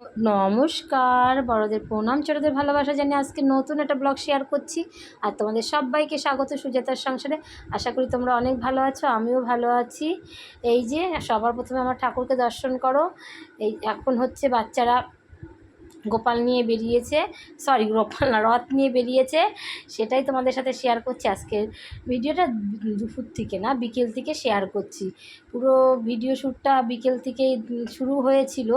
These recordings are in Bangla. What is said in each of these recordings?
নমস্কার, বড়দের প্রণাম, ছোটদের ভালোবাসা জানি আজকে নতুন একটা ব্লগ শেয়ার করছি। আর তোমাদের সবাইকে স্বাগত সুজাতার সংসারে। আশা করি তোমরা অনেক ভালো আছো, আমিও ভালো আছি। এই যে, সবার প্রথমে আমার ঠাকুরকে দর্শন করো। এই এখন হচ্ছে বাচ্চারা গোপাল নিয়ে বেরিয়েছে সরি গোপাল না, রথ নিয়ে বেরিয়েছে, সেটাই তোমাদের সাথে শেয়ার করছি আজকের ভিডিওটা দুপুর থেকে না, বিকেল থেকে শেয়ার করছি। পুরো ভিডিও শ্যুটটা বিকেল থেকে শুরু হয়েছিল,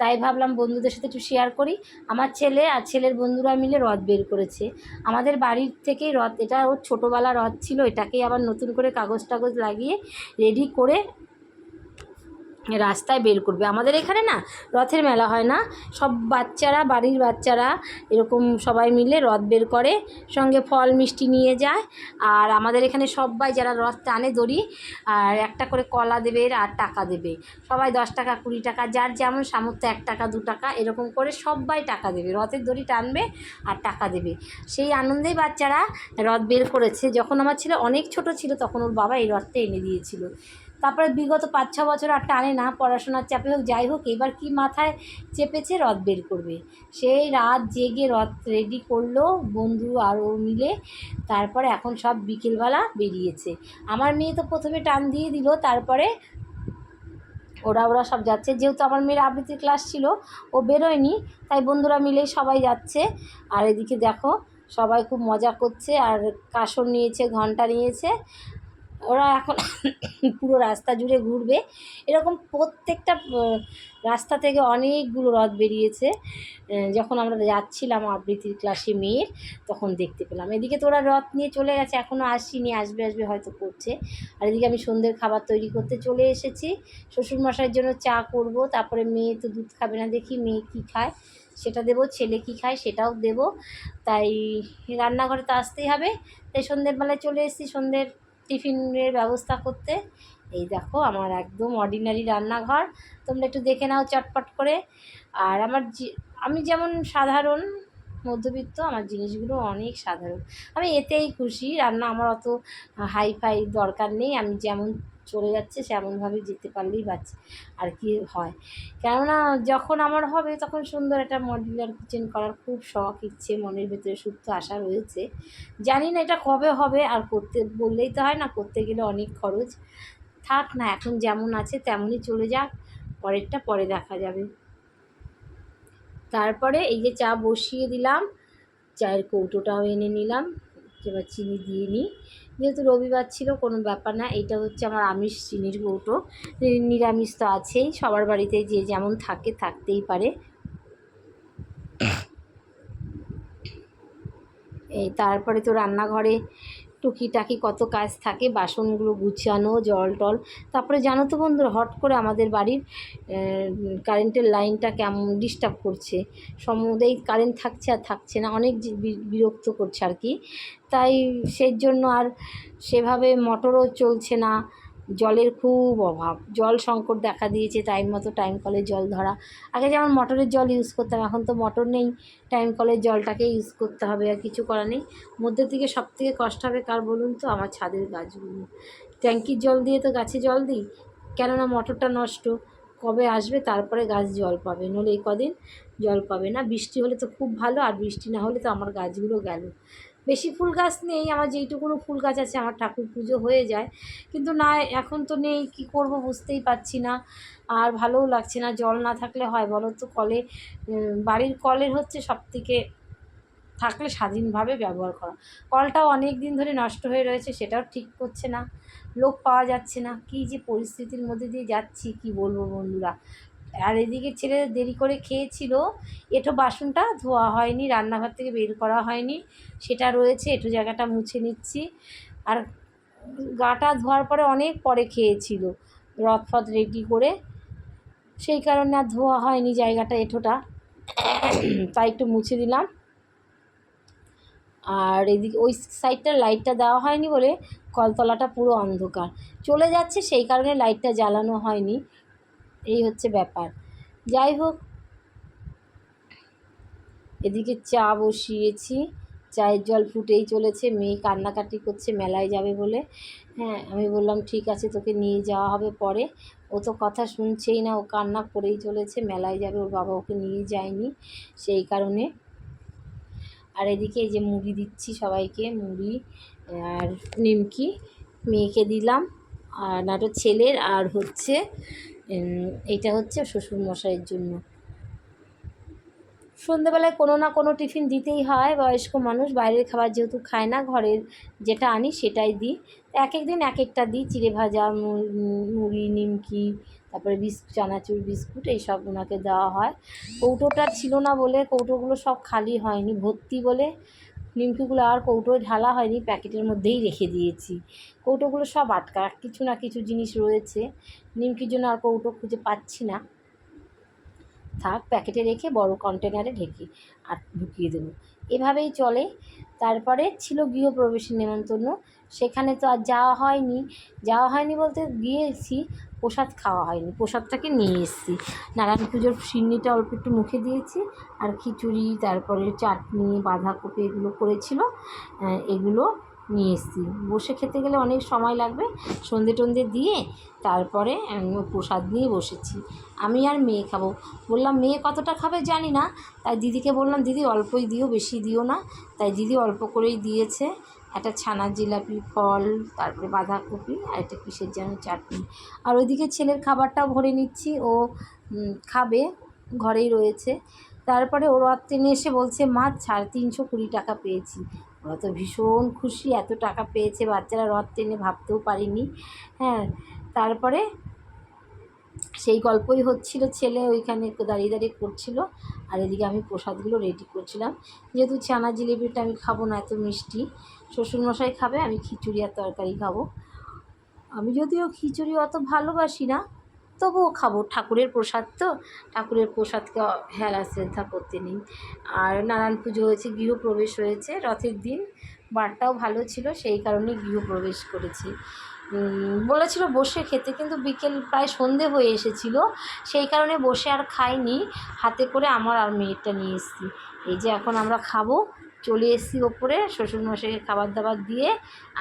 তাই ভাবলাম বন্ধুদের সাথে একটু শেয়ার করি। আমার ছেলে আর ছেলের বন্ধুরা মিলে রথ বের করেছে। আমাদের বাড়ির থেকেই রথ, এটা ওর ছোটোবেলা রথ ছিল, এটাকেই আবার নতুন করে কাগজ টাগজ লাগিয়ে রেডি করে রাস্তায় বের করবে। আমাদের এখানে না রথের মেলা হয় না। সব বাচ্চারা, বাড়ির বাচ্চারা এরকম সবাই মিলে রথ বের করে, সঙ্গে ফল, মিষ্টি নিয়ে যায়। আর আমাদের এখানে সবাই যারা রথ টানে দড়ি, আর একটা করে কলা দেবে আর টাকা দেবে। সবাই দশ টাকা, কুড়ি টাকা, যার যেমন সামর্থ্য, এক টাকা, দু টাকা, এরকম করে সবাই টাকা দেবে। রথের দড়ি টানবে আর টাকা দেবে। সেই আনন্দেই বাচ্চারা রথ বের করেছে। যখন আমার ছেলে অনেক ছোট ছিল, তখন ওর বাবা এই রথটা এনে দিয়েছিল। তারপরে বিগত পাঁচ ছ বছর আর টানে না, পড়াশোনার চাপে হোক, যাই হোক, এবার কি মাথায় চেপেছে রথ বের করবে? সেই রাত জেগে রথ রেডি করল বন্ধু আর ও মিলে, তারপরে এখন সব বিকেলবেলা বেরিয়েছে। আমার মেয়ে তো প্রথমে টান দিয়ে দিল, তারপরে ওরা ওরা সব যাচ্ছে। যেহেতু আমার মেয়ের আবৃত্তির ক্লাস ছিল, ও বেরোয়নি, তাই বন্ধুরা মিলেই সবাই যাচ্ছে। আর এদিকে দেখো, সবাই খুব মজা করছে, আর কাসর নিয়েছে, ঘণ্টা নিয়েছে। ওরা এখন পুরো রাস্তা জুড়ে ঘুরবে। এরকম প্রত্যেকটা রাস্তা থেকে অনেকগুলো রথ বেরিয়েছে। যখন আমরা যাচ্ছিলাম আবৃত্তির ক্লাসে মেয়ের, তখন দেখতে পেলাম। এদিকে তো ওরা রথ নিয়ে চলে গেছে এখনও আসিনি, আসবে আসবে হয়তো করছে। আর এদিকে আমি সন্ধ্যের খাবার তৈরি করতে চলে এসেছি। শ্বশুরমশাইয়ের জন্য চা করব, তারপরে মেয়ে তো দুধ খাবে না দেখি, মেয়ে কী খায়, সেটা দেবো, ছেলে কী খায় সেটাও দেবো। তাই রান্নাঘরে তো আসতেই হবে। তাই সন্ধ্যের বেলায় চলে এসেছি, সন্ধ্যের টিফিনের ব্যবস্থা করতে। এই দেখো, আমার একদম অর্ডিনারি রান্নাঘর। তোমরা একটু দেখে নাও চটপট করে। আর আমার আমি যেমন সাধারণ মধ্যবিত্ত, আমার জিনিসগুলো অনেক সাধারণ। আমি এতেই খুশি, রান্না আমার অত হাই ফাই দরকার নেই। আমি যেমন চলে যাচ্ছে সেমনভাবে যেতে পারলেই বাচ্চা আর কি হয়। কেননা যখন আমার হবে তখন সুন্দর একটা মডিউলার কিচেন করার খুব শখ, ইচ্ছে, মনের ভেতরে সুপ্ত আশা রয়েছে। জানি না এটা কবে হবে, আর করতে, বললেই তো হয় না, করতে গেলে অনেক খরচ। থাক না, এখন যেমন আছে তেমনই চলে যাক, পরেরটা পরে দেখা যাবে। তারপরে এই যে চা বসিয়ে দিলাম, চায়ের কৌটোটাও এনে নিলাম। এবার চিনি দিয়ে নিই। যেহেতু রবিবার ছিল, কোনো ব্যাপার না। এটা হচ্ছে আমার আমিষ চিনির কৌটো। নিরামিষ তো আছেই, সবার বাড়িতে যে যেমন থাকে, থাকতেই পারে। এই তারপরে তো রান্নাঘরে টুকিটাকি কত কাজ থাকে, বাসনগুলো গুছানো, জল টল। তারপরে জানো তো বন্ধুরা হট করে আমাদের বাড়ির কারেন্টের লাইনটা কেমন ডিস্টার্ব করছে। সমুদায় কারেন্ট থাকছে আর থাকছে না, অনেক বিরক্ত করছে আর কি। তাই সেই জন্য আর সেভাবে মোটরও চলছে না। জলের খুব অভাব। জল সংকট দেখা দিয়েছে টাইম মতো টাইম কলের জল ধরা। আগে যেমন মোটরের জল ইউজ করতাম, এখন তো মোটর নেই। টাইম কলের জলটাকে ইউজ করতে হবে আর কিছু করা নেই। মধ্যে থেকে সব থেকে কষ্ট হবে কার বলুন তো? আমার ছাদের গাছগুলো। ট্যাঙ্কির জল দিয়ে তো গাছে জল দিই। কেননা মোটরটা নষ্ট। কবে আসবে? তারপরে গাছ জল পাবে। নইলে এই কদিন জল পাবে না। বৃষ্টি হলে তো খুব ভালো, আর বৃষ্টি না হলে তো আমার গাছগুলো গেল। বেশি ফুল গাছ নেই, আমার যেইটুকুনো ফুল গাছ আছে, আমার ঠাকুর পুজো হয়ে যায়। কিন্তু না, এখন তো নেই, কি করব বুঝতেই পারছি না। আর ভালোও লাগছে না, জল না থাকলে হয় বলো তো কলে বাড়ির কলের হচ্ছে সব থেকে থাকলে স্বাধীনভাবে ব্যবহার করা। কলটাও অনেক দিন ধরে নষ্ট হয়ে রয়েছে, সেটাও ঠিক করছে না। লোক পাওয়া যাচ্ছে না, কী যে পরিস্থিতির মধ্যে দিয়ে যাচ্ছি, কি বলব বন্ধুরা? আর এদিকে ছেলে দেরি করে খেয়েছিল। এঁটো বাসনটা ধোয়া হয়নি, রান্নাঘর থেকে বের করা হয়নি। সেটা রয়েছে এঁটো জায়গাটা মুছে নিচ্ছি। আর গাটা ধোয়ার পরে অনেক পরে খেয়েছিল রথ ফথ রেডি করে। সেই কারণে আর ধোয়া হয়নি জায়গাটা এঁটোটা তাই একটু মুছে দিলাম। আর এদিকে ওই সাইডটার লাইটটা দেওয়া হয়নি বলে কলতলাটা পুরো অন্ধকার। চলে যাচ্ছে, সেই কারণে লাইটটা জ্বালানো হয়নি। এই হচ্ছে ব্যাপার। যাই হোক, এদিকে চা বসিয়েছি। চায়ের জল ফুটেই চলেছে, মেয়ে কান্নাকাটি করছে, মেলায় যাবে বলে। হ্যাঁ আমি বললাম, ঠিক আছে, তোকে নিয়ে যাওয়া হবে পরে। ও তো কথা শুনছেই না, ও কান্না করেই চলেছে, মেলায় যাবে, ওর বাবা ওকে নিয়ে যায়নি সেই কারণে। আর এদিকে এই যে মুড়ি দিচ্ছি সবাইকে, মুড়ি আর নিমকি, মেয়েকে দিলাম। আর নাটো ছেলের, আর হচ্ছে এইটা হচ্ছে শ্বশুরমশাইয়ের জন্য। সন্ধেবেলায় কোনো না কোনো টিফিন দিতেই হয়, বয়স্ক মানুষ, বাইরের খাবার যেহেতু খায় না, ঘরের যেটা আনি সেটাই দিই। এক এক দিন এক একটা দিই, চিড়ে ভাজা মুড়ি, নিমকি, তারপরে বিস্কুট, চানাচুর, বিস্কুট, এইসব ওনাকে দেওয়া হয়। কৌটোটা ছিল না বলে কৌটোগুলো সব খালি হয়নি, ভর্তি বলে নিমকিগুলো আর কৌটোয় ঢালা হয়নি, প্যাকেটের মধ্যেই রেখে দিয়েছি। কৌটোগুলো সব আটকা, কিছু না কিছু জিনিস রয়েছে। নিমকির জন্য আর কৌটো খুঁজে পাচ্ছি না। থাক, প্যাকেটে রেখে বড় কন্টেনারে ঢেকে আর ঢুকিয়ে দেবো। এভাবেই চলে। তারপরে ছিল গৃহপ্রবেশের নেমন্তন্ন। সেখানে তো আর যাওয়া হয়নি। যাওয়া হয়নি বলতে গিয়েছি প্রসাদ খাওয়া হয়নি। প্রসাদটাকে নিয়ে এসেছি। নারায়ণ পুজোর সিন্নিটা অল্প একটু মুখে দিয়েছি। আর খিচুড়ি, তারপরে চাটনি, বাঁধাকপি এগুলো করেছিল। এগুলো নিয়ে এসেছি। বসে খেতে গেলে অনেক সময় লাগবে। সন্ধে টন্ধে দিয়ে তারপরে প্রসাদ নিয়ে বসেছি। আমি আর মেয়ে খাব। বললাম, মেয়ে কতটা খাবে জানি না। তাই দিদিকে বললাম, দিদি অল্পই দিও, বেশি দিও না। তাই দিদি অল্প করেই দিয়েছে। একটা ছানার জিলাপি, ফল, তারপরে বাঁধাকপি আর একটা কিসের যেন চাটনি। আর ওইদিকে ছেলের খাবারটাও ভরে নিচ্ছি। ও খাবে, ঘরেই রয়েছে। তারপরে ও রথ টেনে এসে বলছে, মা, সাড়ে তিনশো কুড়ি টাকা পেয়েছি। ওরা তো ভীষণ খুশি, এত টাকা পেয়েছে বাচ্চারা রথ টেনে ভাবতেও পারিনি। হ্যাঁ তারপরে সেই গল্পই হচ্ছিল, ছেলে ওইখানে দাঁড়িয়ে দাঁড়িয়ে করছিল। আর এদিকে আমি প্রসাদগুলো রেডি করছিলাম। যেহেতু ছানা জিলিপিটা আমি খাব না, এত মিষ্টি। শ্বশুরমশাই খাবে, আমি খিচুড়ি আর তরকারি খাব। আমি যদিও খিচুড়ি অত ভালোবাসি না, তবুও খাব। ঠাকুরের প্রসাদ তো, ঠাকুরের প্রসাদকে হেলা শ্রদ্ধা করতে নেই। আর নারায়ণ পুজো হয়েছে, গৃহপ্রবেশ হয়েছে, রথের দিন। বারটাও ভালো ছিল, সেই কারণে গৃহপ্রবেশ করেছি। বলেছিল বসে খেতে, কিন্তু বিকেল প্রায় সন্ধে হয়ে এসেছিল। সেই কারণে বসে আর খাইনি। হাতে করে আমার আর মেয়েরটা নিয়ে এসেছি। এই যে এখন আমরা খাব। চলে এসেছি ওপরে, শ্বশুরমশাইকে খাবার দাবার দিয়ে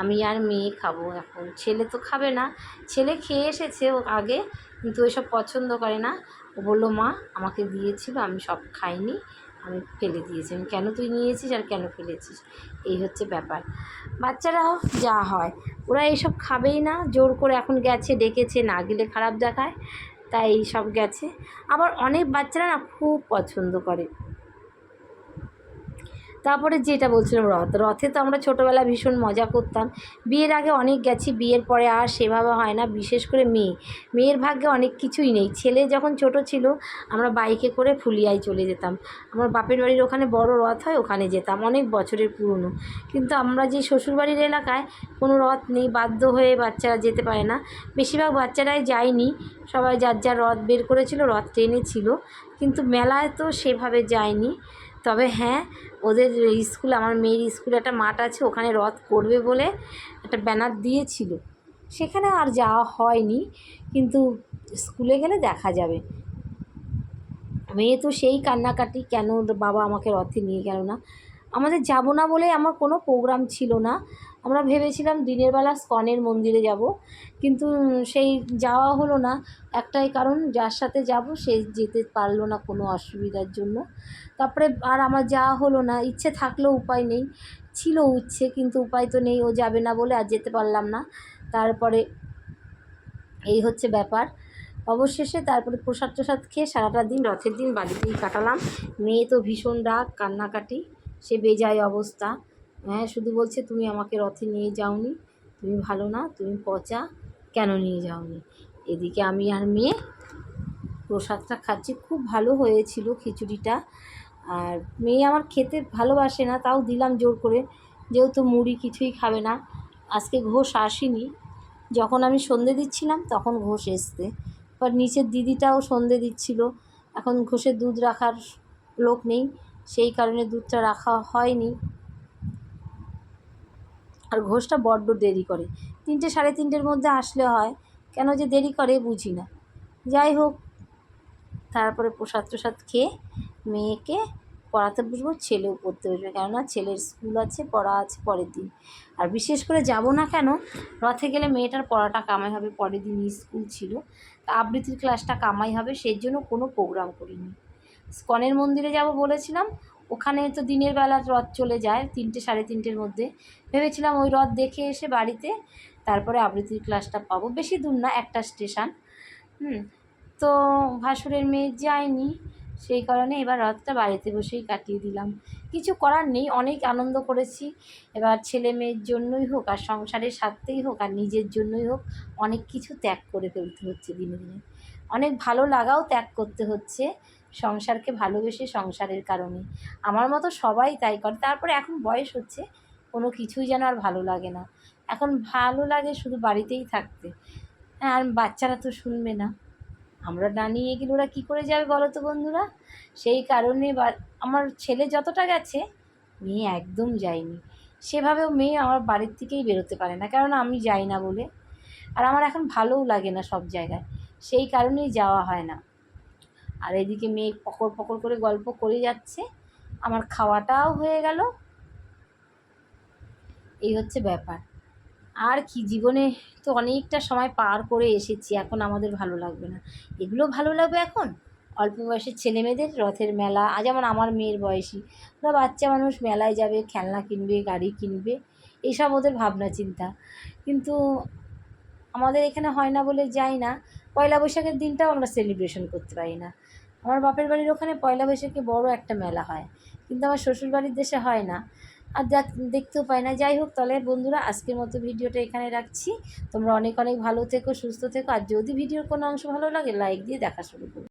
আমি আর মেয়ে খাব এখন। ছেলে তো খাবে না। ছেলে খেয়ে এসেছে আগে, কিন্তু ওইসব পছন্দ করে না। ও বলল, মা, আমাকে দিয়েছিল, আমি সব খাইনি, আমি ফেলে দিয়েছি। আমি, কেন তুই নিয়েছিস আর কেন ফেলেছিস? এই হচ্ছে ব্যাপার। বাচ্চারাও যা হয়, ওরা এইসব খাবেই না, জোর করে এখন গেছে, ডেকেছে, না গেলে খারাপ দেখায়, তাই সব গেছে। আবার অনেক বাচ্চারা না খুব পছন্দ করে। তারপরে যেটা বলছিলাম, রথ। রথে তো আমরা ছোটোবেলা ভীষণ মজা করতাম। বিয়ের আগে অনেক গেছি, বিয়ের পরে আর সেভাবে হয় না, বিশেষ করে মেয়ে। মেয়ের ভাগ্যে অনেক কিছুই নেই। ছেলে যখন ছোট ছিল, আমরা বাইকে করে ফুলিয়ায় চলে যেতাম। আমার বাপের বাড়ির ওখানে বড় রথ হয়, ওখানে যেতাম। অনেক বছরের পুরনো। কিন্তু আমরা যে শ্বশুরবাড়ির এলাকায় কোনো রথ নেই, বাধ্য হয়ে বাচ্চারা যেতে পারে না। বেশিরভাগ বাচ্চারাই যায়নি। সবাই যার যার রথ বের করেছিল, রথ ট্রেনে ছিল কিন্তু মেলায় তো সেভাবে যায়নি। তবে হ্যাঁ ওদের স্কুল, আমার মেয়ের স্কুলে একটা মাঠ আছে, ওখানে রথ করবে বলে একটা ব্যানার দিয়েছিল। সেখানে আর যাওয়া হয়নি, কিন্তু স্কুলে গেলে দেখা যাবে। মেয়ে তো সেই কান্নাকাটি, কেন বাবা আমাকে রথে নিয়ে গেল না? আমাদের যাব না বলে আমার কোনো প্রোগ্রাম ছিল না। আমরা ভেবেছিলাম দিনের বেলা স্কনের মন্দিরে যাব, কিন্তু সেই যাওয়া হলো না। একটাই কারণ, যার সাথে যাব সে যেতে পারল না কোনো অসুবিধার জন্য। তারপরে আর আমার যাওয়া হলো না। ইচ্ছে থাকলেও উপায় নেই। ছিল উচ্ছে কিন্তু উপায় তো নেই। ও যাবে না বলে আর যেতে পারলাম না। তারপরে এই হচ্ছে ব্যাপার। অবশেষে তারপরে প্রসাদ টসাদ খেয়ে সারাটা দিন, রথের দিন বাড়িতেই কাটালাম। মেয়ে তো ভীষণ রাগ, কান্নাকাটি। সে বেজায় অবস্থা। হ্যাঁ শুধু বলছে, তুমি আমাকে রথে নিয়ে যাওনি। তুমি ভালো না, তুমি পচা। কেন নিয়ে যাওনি? এদিকে আমি আর মেয়ে প্রসাদটা খাচ্ছি। খুব ভালো হয়েছিল খিচুড়িটা। আর মেয়ে আমার খেতে ভালোবাসে না, তাও দিলাম জোর করে। যেহেতু মুড়ি কিছুই খাবে না। আজকে ঘোষ আসেনি। যখন আমি সন্ধে দিচ্ছিলাম, তখন ঘোষ এসছে। এবার নিচের দিদিটাও সন্ধে দিচ্ছিল। এখন ঘোষের দুধ রাখার লোক নেই। সেই কারণে দুধটা রাখা হয়নি। আর ঘোষটা বড্ড দেরি করে। তিনটে সাড়ে তিনটের মধ্যে আসলে হয়। কেন যে দেরি করে বুঝি না। যাই হোক, তারপরে প্রসাদ টসাদ খেয়ে মেয়েকে পড়াতে বসবো, ছেলেও পড়তে বসবে। কেননা ছেলের স্কুল আছে, পড়া আছে পরের দিন। আর বিশেষ করে যাব না কেন? রথে গেলে মেয়েটার পড়াটা কামাই হবে। পরের দিন স্কুল ছিল। তা আবৃত্তির ক্লাসটা কামাই হবে, সেই জন্য কোনো প্রোগ্রাম করিনি। স্কনের মন্দিরে যাব বলেছিলাম, ওখানে তো দিনের বেলা রথ চলে যায়, তিনটে সাড়ে তিনটের মধ্যে। ভেবেছিলাম ওই রথ দেখে এসে বাড়িতে, তারপরে আবৃত্তির ক্লাসটা পাবো। বেশি দূর না, একটা স্টেশন। হুম, তো ভাসুরের মেয়ে যায়নি, সেই কারণে এবার রথটা বাড়িতে বসেই কাটিয়ে দিলাম। কিছু করার নেই, অনেক আনন্দ করেছি। এবার ছেলে মেয়ের জন্যই হোক, আর সংসারের স্বার্থেই হোক, আর নিজের জন্যই হোক, অনেক কিছু ত্যাগ করে ফেলতে হচ্ছে দিনে দিনে। অনেক ভালো লাগাও ত্যাগ করতে হচ্ছে। সংসারকে ভালোবেসে সংসারের কারণে। আমার মতো সবাই তাই করে। তারপরে এখন বয়স হচ্ছে, কোনো কিছুই যেন আর ভালো লাগে না। এখন ভালো লাগে শুধু বাড়িতেই থাকতে। আর বাচ্চারা তো শুনবে না। আমরা না নিয়ে গেলে ওরা কী করে যাবে বলো তো বন্ধুরা? সেই কারণে বা, আমার ছেলে যতটা গেছে, মেয়ে একদম যায়নি। সেভাবেও মেয়ে আমার বাড়ির থেকেই বেরোতে পারে না। কারণ আমি যাই না বলে। আর আমার এখন ভালোও লাগে না সব জায়গায়। সেই কারণেই যাওয়া হয় না। আর এদিকে মেয়ে পকর পকর করে গল্প করে যাচ্ছে। আমার খাওয়াটাও হয়ে গেল। এই হচ্ছে ব্যাপার। আর কি, জীবনে তো অনেকটা সময় পার করে এসেছি, এখন আমাদের ভালো লাগবে না। এগুলো ভালো লাগবে এখন? অল্প বয়সের ছেলে মেয়েদের রথের মেলা আজ যেমন আমার মেয়ের বয়সী, ওরা বাচ্চা মানুষ মেলায় যাবে, খেলনা কিনবে, গাড়ি কিনবে, এইসব ওদের ভাবনা চিন্তা। কিন্তু আমাদের এখানে হয় না বলে যাই না, পয়লা বৈশাখের দিনটাও আমরা সেলিব্রেশন করতে পারি না। আমার বাপের বাড়ির ওখানে পয়লা বৈশাখে বড় একটা মেলা হয়, কিন্তু আমার শ্বশুর বাড়ির দেশে হয় না। আর যা দেখতেও পাই না। যাই হোক, তাহলে বন্ধুরা, আজকের মতো ভিডিওটা এখানে রাখছি। তোমরা অনেক অনেক ভালো থেকো, সুস্থ থেকো। আর যদি ভিডিওর কোনো অংশ ভালো লাগে, লাইক দিয়ে দেখা শুরু করো।